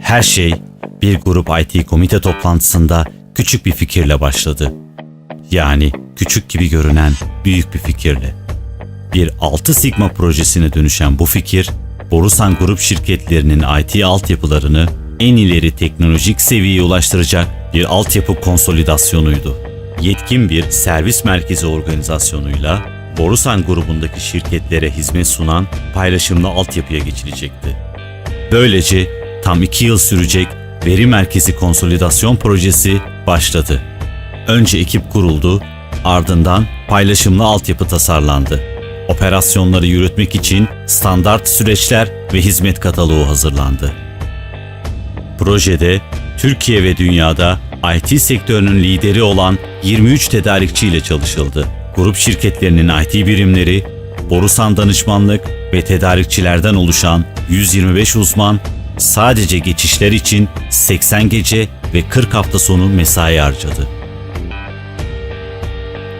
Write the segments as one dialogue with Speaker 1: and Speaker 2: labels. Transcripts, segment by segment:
Speaker 1: Her şey bir grup IT komite toplantısında küçük bir fikirle başladı. Yani küçük gibi görünen büyük bir fikirle. Bir 6 Sigma projesine dönüşen bu fikir, Borusan Grup şirketlerinin IT altyapılarını en ileri teknolojik seviyeye ulaştıracak bir altyapı konsolidasyonuydu. Yetkin bir servis merkezi organizasyonuyla Borusan grubundaki şirketlere hizmet sunan paylaşımlı altyapıya geçilecekti. Böylece tam iki yıl sürecek veri merkezi konsolidasyon projesi başladı. Önce ekip kuruldu, ardından paylaşımlı altyapı tasarlandı. Operasyonları yürütmek için standart süreçler ve hizmet kataloğu hazırlandı. Projede Türkiye ve dünyada IT sektörünün lideri olan 23 tedarikçi ile çalışıldı. Grup şirketlerinin IT birimleri, Borusan danışmanlık ve tedarikçilerden oluşan 125 uzman sadece geçişler için 80 gece ve 40 hafta sonu mesai harcadı.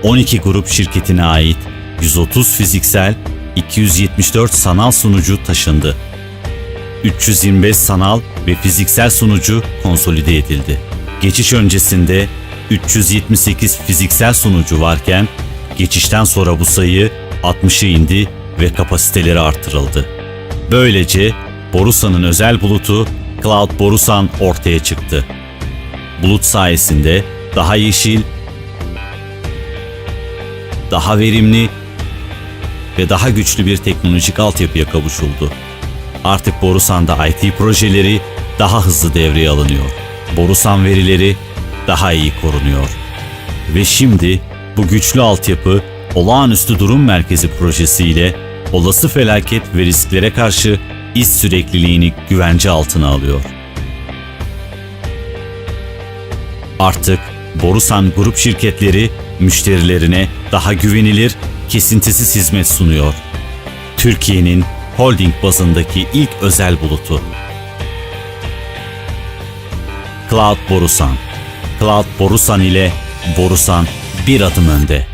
Speaker 1: 12 grup şirketine ait 130 fiziksel, 274 sanal sunucu taşındı. 325 sanal ve fiziksel sunucu konsolide edildi. Geçiş öncesinde 378 fiziksel sunucu varken geçişten sonra bu sayı 60'a indi ve kapasiteleri artırıldı. Böylece Borusan'ın özel bulutu Cloud Borusan ortaya çıktı. Bulut sayesinde daha yeşil, daha verimli ve daha güçlü bir teknolojik altyapıya kavuşuldu. Artık Borusan'da IT projeleri daha hızlı devreye alınıyor. Borusan verileri daha iyi korunuyor. Ve şimdi bu güçlü altyapı olağanüstü durum merkezi projesiyle olası felaket ve risklere karşı iş sürekliliğini güvence altına alıyor. Artık Borusan grup şirketleri müşterilerine daha güvenilir, kesintisiz hizmet sunuyor. Türkiye'nin holding bazındaki ilk özel bulutu. Cloud Borusan. Cloud Borusan ile Borusan bir adım önde.